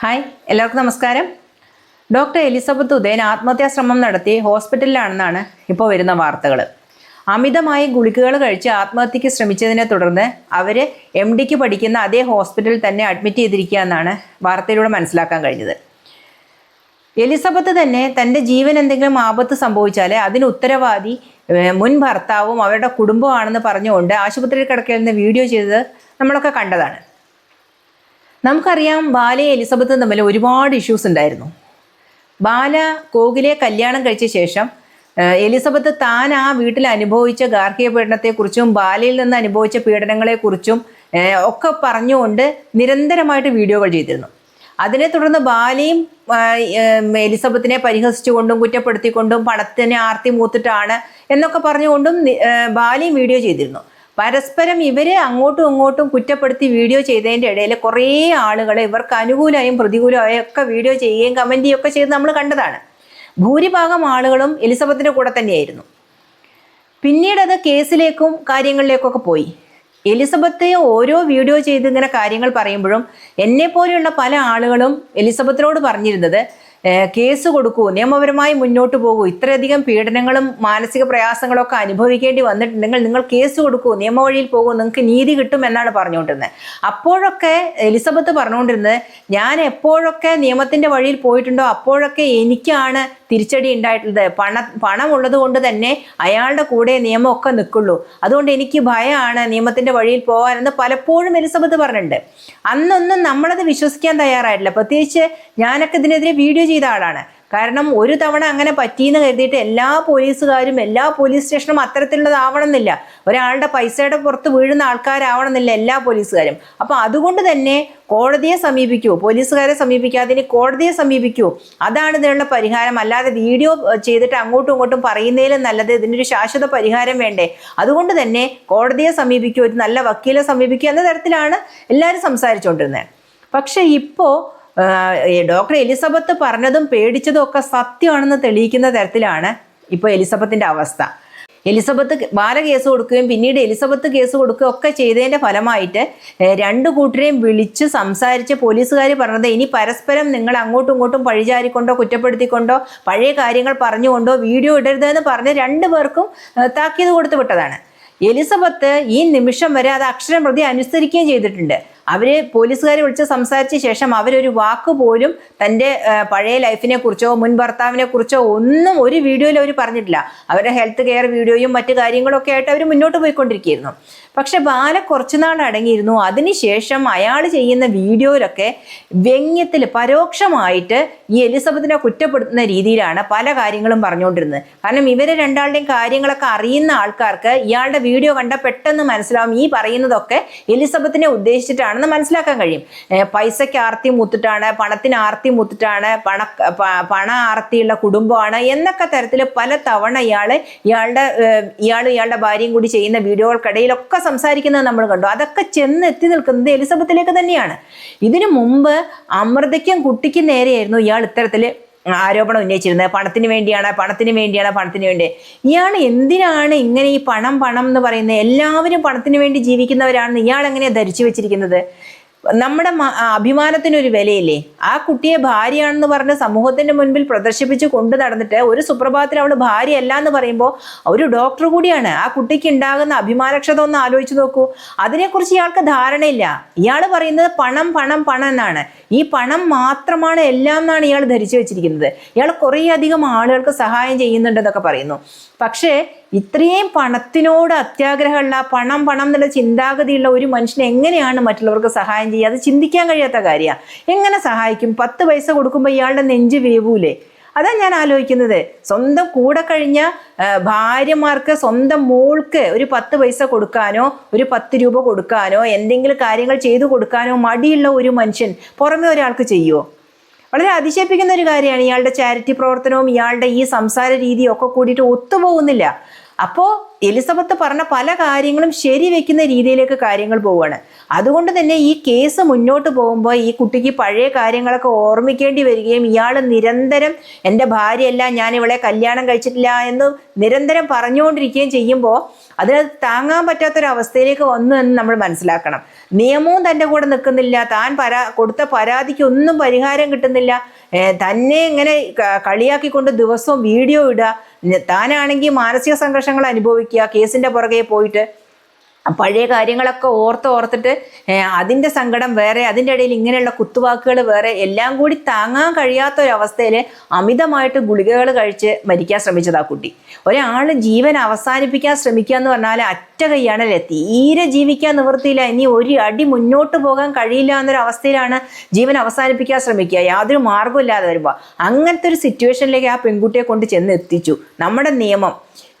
Hi എല്ലാവർക്കും നമസ്കാരം. Doctor Elizabeth Udayan ആത്മഹത്യാ ശ്രമം നടത്തി ഹോസ്പിറ്റലിലാണെന്നാണ് ഇപ്പോൾ വരുന്ന വാർത്തകൾ അമിതമായി ഗുളികകൾ കഴിച്ച് ആത്മഹത്യക്ക് ശ്രമിച്ചതിനെ തുടർന്ന് അവർ എം ഡിക്ക് പഠിക്കുന്ന അതേ ഹോസ്പിറ്റലിൽ തന്നെ അഡ്മിറ്റ് ചെയ്തിരിക്കുക എന്നാണ് വാർത്തയിലൂടെ മനസ്സിലാക്കാൻ കഴിഞ്ഞത്. എലിസബത്ത് തന്നെ തന്റെ ജീവൻ എന്തെങ്കിലും ആപത്ത് സംഭവിച്ചാൽ അതിന് ഉത്തരവാദി മുൻ ഭർത്താവും അവരുടെ കുടുംബമാണെന്ന് പറഞ്ഞുകൊണ്ട് ആശുപത്രിയിൽ കിടക്കുന്ന വീഡിയോ ചെയ്തത് നമ്മളൊക്കെ കണ്ടതാണ്. നമുക്കറിയാം ബാലയും എലിസബത്തും തമ്മിൽ ഒരുപാട് ഇഷ്യൂസ് ഉണ്ടായിരുന്നു. ബാല കോകിലെ കല്യാണം കഴിച്ച ശേഷം എലിസബത്ത് താൻ ആ വീട്ടിൽ അനുഭവിച്ച ഗാർഹിക പീഡനത്തെക്കുറിച്ചും ബാലയിൽ നിന്ന് അനുഭവിച്ച പീഡനങ്ങളെക്കുറിച്ചും ഒക്കെ പറഞ്ഞുകൊണ്ട് നിരന്തരമായിട്ട് വീഡിയോകൾ ചെയ്തിരുന്നു. അതിനെ തുടർന്ന് ബാലയും എലിസബത്തിനെ പരിഹസിച്ചുകൊണ്ടും കുറ്റപ്പെടുത്തിക്കൊണ്ടും പണത്തിനെ ആർത്തി മൂത്തിട്ടാണ് എന്നൊക്കെ പറഞ്ഞുകൊണ്ടും ബാലയും വീഡിയോ ചെയ്തിരുന്നു. പരസ്പരം ഇവരെ അങ്ങോട്ടും ഇങ്ങോട്ടും കുറ്റപ്പെടുത്തി വീഡിയോ ചെയ്തതിന്റെ ഇടയിൽ കുറേ ആളുകൾ ഇവർക്ക് അനുകൂലമായും പ്രതികൂലമായും ഒക്കെ വീഡിയോ ചെയ്യുകയും കമന്റ് ചെയ്യുകയും ഒക്കെ ചെയ്ത് നമ്മൾ കണ്ടതാണ്. ഭൂരിഭാഗം ആളുകളും എലിസബത്തിന്റെ കൂടെ തന്നെയായിരുന്നു. പിന്നീട് അത് കേസിലേക്കും കാര്യങ്ങളിലേക്കൊക്കെ പോയി. എലിസബത്തെ ഓരോ വീഡിയോ ചെയ്ത് ഇങ്ങനെ കാര്യങ്ങൾ പറയുമ്പോഴും എന്നെ പോലെയുള്ള പല ആളുകളും എലിസബത്തിനോട് പറഞ്ഞിരുന്നത് "ഏഹ്, കേസ് കൊടുക്കൂ നിയമപരമായി മുന്നോട്ട് പോകൂ ഇത്രയധികം പീഡനങ്ങളും മാനസിക പ്രയാസങ്ങളും ഒക്കെ അനുഭവിക്കേണ്ടി വന്നിട്ടുണ്ടെങ്കിൽ നിങ്ങൾ കേസ് കൊടുക്കൂ നിയമവഴിയിൽ പോകൂ നിങ്ങൾക്ക് നീതി കിട്ടും എന്നാണ് പറഞ്ഞുകൊണ്ടിരുന്നത്. അപ്പോഴൊക്കെ എലിസബത്ത് പറഞ്ഞുകൊണ്ടിരുന്നത് ഞാൻ എപ്പോഴൊക്കെ നിയമത്തിന്റെ വഴിയിൽ പോയിട്ടുണ്ടോ അപ്പോഴൊക്കെ എനിക്കാണ് തിരിച്ചടി ഉണ്ടായിട്ടുള്ളത് പണ പണമുള്ളത് കൊണ്ട് തന്നെ അയാളുടെ കൂടെ നിയമമൊക്കെ നിൽക്കുള്ളൂ. അതുകൊണ്ട് എനിക്ക് ഭയമാണ് നിയമത്തിന്റെ വഴിയിൽ പോകാനെന്ന് പലപ്പോഴും എലിസബത്ത് പറഞ്ഞിട്ടുണ്ട്. അന്നൊന്നും നമ്മളത് വിശ്വസിക്കാൻ തയ്യാറായിട്ടില്ല. പ്രത്യേകിച്ച് ഞാനൊക്കെ ഇതിനെതിരെ വീഡിയോ ചെയ്ത ആളാണ്. കാരണം ഒരു തവണ അങ്ങനെ പറ്റിയെന്ന് കരുതിയിട്ട് എല്ലാ പോലീസുകാരും എല്ലാ പോലീസ് സ്റ്റേഷനും അത്തരത്തിലുള്ളതാവണമെന്നില്ല. ഒരാളുടെ പൈസയുടെ പുറത്ത് വീഴുന്ന ആൾക്കാരാവണമെന്നില്ല എല്ലാ പോലീസുകാരും. അപ്പോൾ അതുകൊണ്ട് തന്നെ കോടതിയെ സമീപിക്കൂ പോലീസുകാരെ സമീപിക്കാതെ ഇനി കോടതിയെ സമീപിക്കൂ. അതാണ് ഇതിനുള്ള പരിഹാരം. അല്ലാതെ വീഡിയോ ചെയ്തിട്ട് അങ്ങോട്ടും ഇങ്ങോട്ടും പറയുന്നതിലും നല്ലത് ഇതിനൊരു ശാശ്വത പരിഹാരം വേണ്ടേ? അതുകൊണ്ട് തന്നെ കോടതിയെ സമീപിക്കൂ ഒരു നല്ല വക്കീലെ സമീപിക്കൂ എന്ന തരത്തിലാണ് എല്ലാവരും സംസാരിച്ചുകൊണ്ടിരുന്നത്. പക്ഷേ ഇപ്പോൾ ഡോക്ടർ എലിസബത്ത് പറഞ്ഞതും പേടിച്ചതും ഒക്കെ സത്യമാണെന്ന് തെളിയിക്കുന്ന തരത്തിലാണ് ഇപ്പോൾ എലിസബത്തിന്റെ അവസ്ഥ. എലിസബത്ത് ബാല കേസ് കൊടുക്കുകയും പിന്നീട് എലിസബത്ത് കേസ് കൊടുക്കുകയും ഒക്കെ ചെയ്തതിന്റെ ഫലമായിട്ട് രണ്ട് കൂട്ടരെയും വിളിച്ച് സംസാരിച്ച് പോലീസുകാർ പറഞ്ഞത് ഇനി പരസ്പരം നിങ്ങൾ അങ്ങോട്ടും ഇങ്ങോട്ടും പഴിചാരിക്കൊണ്ടോ കുറ്റപ്പെടുത്തിക്കൊണ്ടോ പഴയ കാര്യങ്ങൾ പറഞ്ഞുകൊണ്ടോ വീഡിയോ ഇടരുതെന്ന് പറഞ്ഞ് രണ്ടു പേർക്കും താക്കീത് കൊടുത്തു വിട്ടതാണ്. എലിസബത്ത് ഈ നിമിഷം വരെ അത് അക്ഷരം പ്രതി അനുസരിക്കുകയും ചെയ്തിട്ടുണ്ട്. അവർ പോലീസുകാരെ വിളിച്ച് സംസാരിച്ച ശേഷം അവരൊരു വാക്ക് പോലും തന്റെ പഴയ ലൈഫിനെ കുറിച്ചോ മുൻ ഭർത്താവിനെ കുറിച്ചോ ഒന്നും ഒരു വീഡിയോയിൽ അവർ പറഞ്ഞിട്ടില്ല. അവരുടെ ഹെൽത്ത് കെയർ വീഡിയോയും മറ്റു കാര്യങ്ങളൊക്കെ ആയിട്ട് അവർ മുന്നോട്ട് പോയിക്കൊണ്ടിരിക്കുകയായിരുന്നു പക്ഷെ ബാല കുറച്ചുനാൾ അടങ്ങിയിരുന്നു. അതിനുശേഷം അയാൾ ചെയ്യുന്ന വീഡിയോയിലൊക്കെ വ്യംഗ്യത്തിൽ പരോക്ഷമായിട്ട് ഈ എലിസബത്തിനെ കുറ്റപ്പെടുത്തുന്ന രീതിയിലാണ് പല കാര്യങ്ങളും പറഞ്ഞുകൊണ്ടിരുന്നത്. കാരണം ഇവരെ രണ്ടാളുടെയും കാര്യങ്ങളൊക്കെ അറിയുന്ന ആൾക്കാർക്ക് ഇയാളുടെ വീഡിയോ കണ്ട പെട്ടെന്ന് മനസ്സിലാവും. ഈ പറയുന്നതൊക്കെ എലിസബത്തിനെ ഉദ്ദേശിച്ചിട്ടാണെന്ന് മനസ്സിലാക്കാൻ കഴിയും. പൈസയ്ക്ക് ആർത്തി മൂത്തിട്ടാണ് പണത്തിന് ആർത്തി മൂത്തിട്ടാണ് പണ പണ ആർത്തിയുള്ള കുടുംബമാണ് എന്നൊക്കെ തരത്തിൽ പല തവണ ഇയാൾ ഇയാളുടെ ഇയാൾ ഇയാളുടെ ഭാര്യയും കൂടി ചെയ്യുന്ന വീഡിയോകൾക്കിടയിലൊക്കെ സംസാരിക്കുന്നത് നമ്മൾ കണ്ടു. അതൊക്കെ ചെന്ന് എത്തി നിൽക്കുന്നത് എലിസബത്തിലേക്ക് തന്നെയാണ്. ഇതിനു മുമ്പ് അമൃതയ്ക്കും കുട്ടിക്കും നേരെയായിരുന്നു ഇയാൾ ഇത്തരത്തിൽ ആരോപണം ഉന്നയിച്ചിരുന്നത്. പണത്തിന് വേണ്ടിയാണ് പണത്തിന് വേണ്ടിയാണ് പണത്തിന് വേണ്ടി. ഇയാൾ എന്തിനാണ് ഇങ്ങനെ ഈ പണം പണം എന്ന് പറയുന്നത്? എല്ലാവരും പണത്തിന് വേണ്ടി ജീവിക്കുന്നവരാണെന്ന് ഇയാൾ എങ്ങനെയാണ് ധരിച്ചു വെച്ചിരിക്കുന്നത്? നമ്മുടെ അഭിമാനത്തിനൊരു വിലയില്ലേ? ആ കുട്ടിയെ ഭാര്യയാണെന്ന് പറഞ്ഞ് സമൂഹത്തിന്റെ മുൻപിൽ പ്രദർശിപ്പിച്ച് കൊണ്ടു നടന്നിട്ട് ഒരു സുപ്രഭാതത്തിൽ അവൾ ഭാര്യയല്ല എന്ന് പറയുമ്പോൾ ഒരു ഡോക്ടർ കൂടിയാണ്. ആ കുട്ടിക്ക് ഉണ്ടാകുന്ന അഭിമാനക്ഷത ഒന്ന് ആലോചിച്ച് നോക്കൂ. അതിനെക്കുറിച്ച് ഇയാൾക്ക് ധാരണയില്ല. ഇയാൾ പറയുന്നത് പണം പണം പണം എന്നാണ്. ഈ പണം മാത്രമാണ് എല്ലാം എന്നാണ് ഇയാൾ ധരിച്ചു വെച്ചിരിക്കുന്നത്. ഇയാൾ കുറേ അധികം ആളുകൾക്ക് സഹായം ചെയ്യുന്നുണ്ടെന്നൊക്കെ പറയുന്നു. പക്ഷേ ഇത്രയും പണത്തിനോട് അത്യാഗ്രഹമുള്ള പണം പണം എന്നുള്ള ചിന്താഗതിയുള്ള ഒരു മനുഷ്യനെ എങ്ങനെയാണ് മറ്റുള്ളവർക്ക് സഹായം ചെയ്യുക? അത് ചിന്തിക്കാൻ കഴിയാത്ത കാര്യമാണ് എങ്ങനെ സഹായിക്കും? പത്ത് പൈസ കൊടുക്കുമ്പോൾ ഇയാളുടെ നെഞ്ച് വേവൂലേ? അതാ ഞാൻ ആലോചിക്കുന്നത്. സ്വന്തം കൂടെ കഴിഞ്ഞ ഭാര്യമാർക്ക് സ്വന്തം മോൾക്ക് ഒരു പത്ത് പൈസ കൊടുക്കാനോ ഒരു പത്ത് രൂപ കൊടുക്കാനോ എന്തെങ്കിലും കാര്യങ്ങൾ ചെയ്തു കൊടുക്കാനോ മടിയുള്ള ഒരു മനുഷ്യൻ പുറമെ ഒരാൾക്ക് ചെയ്യുമോ വളരെ അതിശയിപ്പിക്കുന്ന ഒരു കാര്യമാണ് ഇയാളുടെ ചാരിറ്റി പ്രവർത്തനവും ഇയാളുടെ ഈ സംസാര രീതിയും ഒക്കെ കൂടിയിട്ട് ഒത്തുപോകുന്നില്ല അപ്പോൾ എലിസബത്ത് പറഞ്ഞ പല കാര്യങ്ങളും ശരി ശരിവെക്കുന്ന രീതിയിലേക്ക് കാര്യങ്ങൾ പോവുകയാണ്. അതുകൊണ്ട് തന്നെ ഈ കേസ് മുന്നോട്ട് പോകുമ്പോൾ ഈ കുട്ടിക്ക് പഴയ കാര്യങ്ങളൊക്കെ ഓർമ്മിക്കേണ്ടി വരികയും ഇയാൾ നിരന്തരം എന്റെ ഭാര്യയല്ല ഞാൻ ഇവളെ കല്യാണം കഴിച്ചിട്ടില്ല എന്ന് നിരന്തരം പറഞ്ഞുകൊണ്ടിരിക്കുകയും ചെയ്യുമ്പോൾ അതിന് താങ്ങാൻ പറ്റാത്തൊരവസ്ഥയിലേക്ക് വന്നു എന്ന് നമ്മൾ മനസ്സിലാക്കണം. നിയമവും തന്റെ കൂടെ നിൽക്കുന്നില്ല താൻ പരാ കൊടുത്ത പരാതിക്ക് ഒന്നും പരിഹാരം കിട്ടുന്നില്ല. തന്നെ ഇങ്ങനെ കളിയാക്കിക്കൊണ്ട് ദിവസവും വീഡിയോ ഇടുക താനാണെങ്കിൽ മാനസിക സംഘർഷങ്ങൾ അനുഭവിക്കുക കേസിന്റെ പുറകെ പോയിട്ട് പഴയ കാര്യങ്ങളൊക്കെ ഓർത്ത് ഓർത്തിട്ട് അതിന്റെ സങ്കടം വേറെ അതിന്റെ ഇടയിൽ ഇങ്ങനെയുള്ള കുത്തുവാക്കുകൾ വേറെ എല്ലാം കൂടി താങ്ങാൻ കഴിയാത്ത ഒരവസ്ഥയിൽ അമിതമായിട്ട് ഗുളികകൾ കഴിച്ച് മരിക്കാൻ ശ്രമിച്ചതാ കുട്ടി. ഒരാൾ ജീവൻ അവസാനിപ്പിക്കാൻ ശ്രമിക്കുക എന്ന് പറഞ്ഞാൽ അറ്റ കൈയാണല്ലേ തീരെ ജീവിക്കാൻ നിവൃത്തിയില്ല ഇനി ഒരു അടി മുന്നോട്ട് പോകാൻ കഴിയില്ല എന്നൊരവസ്ഥയിലാണ് ജീവൻ അവസാനിപ്പിക്കാൻ ശ്രമിക്കുക. യാതൊരു മാർഗമില്ലാതെ വരുമ്പോൾ അങ്ങനത്തെ ഒരു സിറ്റുവേഷനിലേക്ക് ആ പെൺകുട്ടിയെ കൊണ്ട് ചെന്ന് എത്തിച്ചു നമ്മുടെ നിയമം.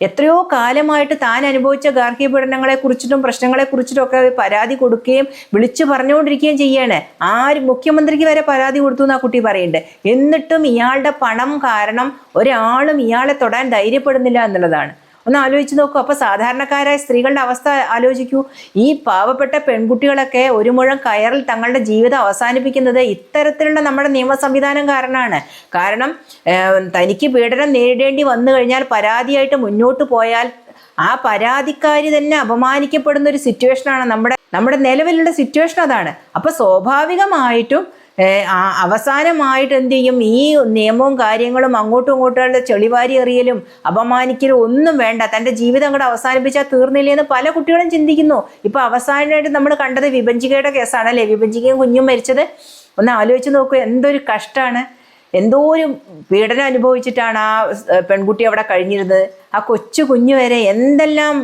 എത്രയോ കാലമായിട്ട് താൻ അനുഭവിച്ച ഗാർഹിക പീഡനങ്ങളെ കുറിച്ചിട്ടും പ്രശ്നങ്ങളെ കുറിച്ചിട്ടും ഒക്കെ പരാതി കൊടുക്കുകയും വിളിച്ചു പറഞ്ഞുകൊണ്ടിരിക്കുകയും ചെയ്യാണ്. ആര് മുഖ്യമന്ത്രിക്ക് വരെ പരാതി കൊടുത്തു എന്നാ കുട്ടി പറയുന്നുണ്ട്. എന്നിട്ടും ഇയാളുടെ പണം കാരണം ഒരാളും ഇയാളെ തൊടാൻ ധൈര്യപ്പെടുന്നില്ല എന്നുള്ളതാണ്. ഒന്ന് ആലോചിച്ച് നോക്കൂ. അപ്പൊ സാധാരണക്കാരായ സ്ത്രീകളുടെ അവസ്ഥ ആലോചിക്കൂ. ഈ പാവപ്പെട്ട പെൺകുട്ടികളൊക്കെ ഒരു മുഴം കയറിൽ തങ്ങളുടെ ജീവിതം അവസാനിപ്പിക്കുന്നത് ഇത്തരത്തിലുള്ള നമ്മുടെ നിയമ സംവിധാനം കാരണമാണ്. കാരണം തനിക്ക് പീഡനം നേരിടേണ്ടി വന്നു കഴിഞ്ഞാൽ പരാതിയായിട്ട് മുന്നോട്ട് പോയാൽ ആ പരാതിക്കാരി തന്നെ അപമാനിക്കപ്പെടുന്ന ഒരു സിറ്റുവേഷനാണ് നമ്മുടെ നമ്മുടെ നിലവിലുള്ള സിറ്റുവേഷൻ അതാണ്. അപ്പൊ സ്വാഭാവികമായിട്ടും അവസാനമായിട്ട് എന്ത് ചെയ്യും? ഈ നിയമവും കാര്യങ്ങളും അങ്ങോട്ടും ഇങ്ങോട്ടുള്ള ചെളിവാരി എറിയലും അപമാനിക്കലും ഒന്നും വേണ്ട. തന്റെ ജീവിതം അങ്ങോട്ട് അവസാനിപ്പിച്ചാൽ തീർന്നില്ലേ എന്ന് പല കുട്ടികളും ചിന്തിക്കുന്നു. ഇപ്പൊ അവസാനമായിട്ട് നമ്മൾ കണ്ടത് വിഭജികയുടെ കേസാണ് അല്ലേ? വിഭജികയും കുഞ്ഞും മരിച്ചത്. ഒന്ന് ആലോചിച്ച് നോക്കൂ എന്തൊരു കഷ്ടമാണ് എന്തോ ഒരു പീഡനം അനുഭവിച്ചിട്ടാണ് ആ പെൺകുട്ടി അവിടെ കഴിഞ്ഞിരുന്നത്. ആ കൊച്ചു കുഞ്ഞു വരെ എന്തെല്ലാം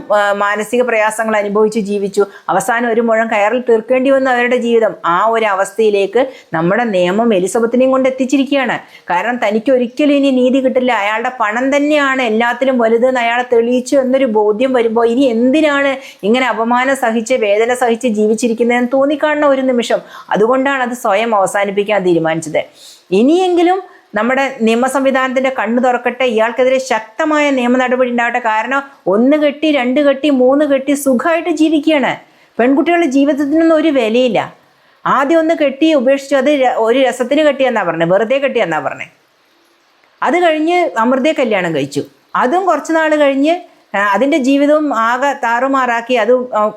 മാനസിക പ്രയാസങ്ങൾ അനുഭവിച്ച് ജീവിച്ചു. അവസാനം ഒരു മുഴം കയറിൽ തീർക്കേണ്ടി വന്നു അവരുടെ ജീവിതം ആ ഒരു അവസ്ഥയിലേക്ക് നമ്മുടെ നിയമം എലിസബത്തിനെയും കൊണ്ട് എത്തിച്ചിരിക്കുകയാണ്. കാരണം തനിക്ക് ഒരിക്കലും ഇനി നീതി കിട്ടില്ല. അയാളുടെ പണം തന്നെയാണ് എല്ലാത്തിലും വലുതെന്ന് അയാളെ തെളിയിച്ചു എന്നൊരു ബോധ്യം വരുമ്പോൾ ഇനി എന്തിനാണ് ഇങ്ങനെ അപമാനം സഹിച്ച് വേദന സഹിച്ച് ജീവിച്ചിരിക്കുന്നതെന്ന് തോന്നിക്കാണുന്ന ഒരു നിമിഷം. അതുകൊണ്ടാണ് അത് സ്വയം അവസാനിപ്പിക്കാൻ തീരുമാനിച്ചത്. ഇനിയെങ്കിലും നമ്മുടെ നിയമ സംവിധാനത്തിന്റെ കണ്ണു തുറക്കട്ടെ. ഇയാൾക്കെതിരെ ശക്തമായ നിയമ നടപടി ഉണ്ടാവട്ടെ. കാരണം ഒന്ന് കെട്ടി രണ്ട് കെട്ടി മൂന്ന് കെട്ടി സുഖമായിട്ട് ജീവിക്കുകയാണ്. പെൺകുട്ടികളുടെ ജീവിതത്തിനൊന്നും ഒരു വിലയില്ല. ആദ്യം ഒന്ന് കെട്ടി ഉപേക്ഷിച്ചു. അത് ഒരു രസത്തിന് കെട്ടിയെന്നാ പറഞ്ഞത് വെറുതെ കെട്ടിയെന്നാ പറഞ്ഞത് അത് കഴിഞ്ഞ് അമൃതയെ കല്യാണം കഴിച്ചു. അതും കുറച്ച് നാൾ കഴിഞ്ഞ് അതിന്റെ ജീവിതവും ആകെ താറുമാറാക്കി. അത്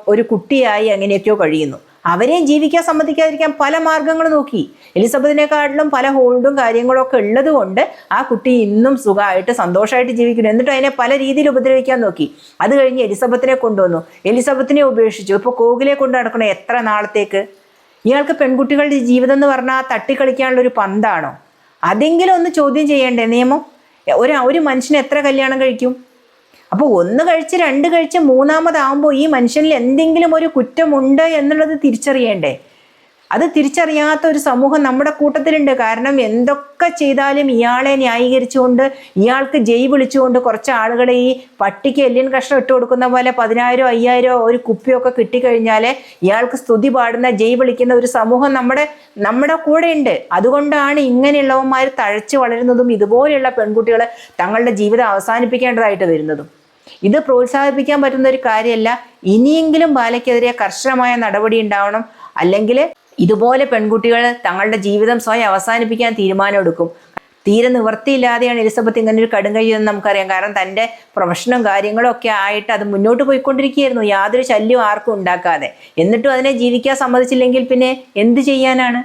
ഒരു കുട്ടിയായി അങ്ങനെയൊക്കെയോ കഴിയുന്നു. അവരെയും ജീവിക്കാൻ സമ്മതിക്കാതിരിക്കാൻ പല മാർഗങ്ങൾ നോക്കി. എലിസബത്തിനെക്കാട്ടിലും പല ഹോൾഡും കാര്യങ്ങളും ഒക്കെ ഉള്ളത് കൊണ്ട് ആ കുട്ടി ഇന്നും സുഖമായിട്ട് സന്തോഷമായിട്ട് ജീവിക്കുന്നു. എന്നിട്ട് അതിനെ പല രീതിയിൽ ഉപദ്രവിക്കാൻ നോക്കി. അത് കഴിഞ്ഞ് എലിസബത്തിനെ കൊണ്ടുവന്നു. എലിസബത്തിനെ ഉപേക്ഷിച്ചു. ഇപ്പോൾ കോകിലെ കൊണ്ട് നടക്കണം എത്ര നാളത്തേക്ക്? ഇയാൾക്ക് പെൺകുട്ടികളുടെ ജീവിതം എന്ന് പറഞ്ഞാൽ തട്ടിക്കളിക്കാനുള്ള ഒരു പന്താണോ? അതെങ്കിലും ഒന്ന് ചോദ്യം ചെയ്യേണ്ടേ? നിയമം? ഒരു ഒരു മനുഷ്യന് എത്ര കല്യാണം കഴിക്കും? അപ്പോൾ ഒന്ന് കഴിച്ച് രണ്ട് കഴിച്ച് മൂന്നാമതാവുമ്പോൾ ഈ മനുഷ്യനിൽ എന്തെങ്കിലും ഒരു കുറ്റമുണ്ട് എന്നുള്ളത് തിരിച്ചറിയേണ്ടേ? അത് തിരിച്ചറിയാത്ത ഒരു സമൂഹം നമ്മുടെ കൂട്ടത്തിലുണ്ട്. കാരണം എന്തൊക്കെ ചെയ്താലും ഇയാളെ ന്യായീകരിച്ചുകൊണ്ട് ഇയാൾക്ക് ജയ് വിളിച്ചുകൊണ്ട് കുറച്ച് ആളുകളെ ഈ പട്ടിക്ക് എല്ലിൻ കഷ്ണം ഇട്ട് കൊടുക്കുന്ന പോലെ പതിനായിരോ അയ്യായിരോ ഒരു കുപ്പിയൊക്കെ കിട്ടിക്കഴിഞ്ഞാൽ ഇയാൾക്ക് സ്തുതി പാടുന്ന ജയ് വിളിക്കുന്ന ഒരു സമൂഹം നമ്മുടെ നമ്മുടെ കൂടെ ഉണ്ട് അതുകൊണ്ടാണ് ഇങ്ങനെയുള്ളവന്മാർ തഴച്ച് വളരുന്നതും ഇതുപോലെയുള്ള പെൺകുട്ടികൾ തങ്ങളുടെ ജീവിതം അവസാനിപ്പിക്കേണ്ടതായിട്ട് വരുന്നതും. ഇത് പ്രോത്സാഹിപ്പിക്കാൻ പറ്റുന്ന ഒരു കാര്യമല്ല. ഇനിയെങ്കിലും ബാലയ്ക്കെതിരെ കർശനമായ നടപടി ഉണ്ടാവണം. അല്ലെങ്കിൽ ഇതുപോലെ പെൺകുട്ടികൾ തങ്ങളുടെ ജീവിതം സ്വയം അവസാനിപ്പിക്കാൻ തീരുമാനമെടുക്കും. തീരെ നിവൃത്തിയില്ലാതെയാണ് എലിസബത്ത് ഇങ്ങനെ ഒരു കടും കഴിയുന്നത് നമുക്കറിയാം. കാരണം തന്റെ പ്രൊഫഷനും കാര്യങ്ങളും ഒക്കെ ആയിട്ട് അത് മുന്നോട്ട് പോയിക്കൊണ്ടിരിക്കുകയായിരുന്നു. യാതൊരു ശല്യവും ആർക്കും ഉണ്ടാക്കാതെ. എന്നിട്ടും അതിനെ ജീവിക്കാൻ സമ്മതിച്ചില്ലെങ്കിൽ പിന്നെ എന്ത് ചെയ്യാനാണ്?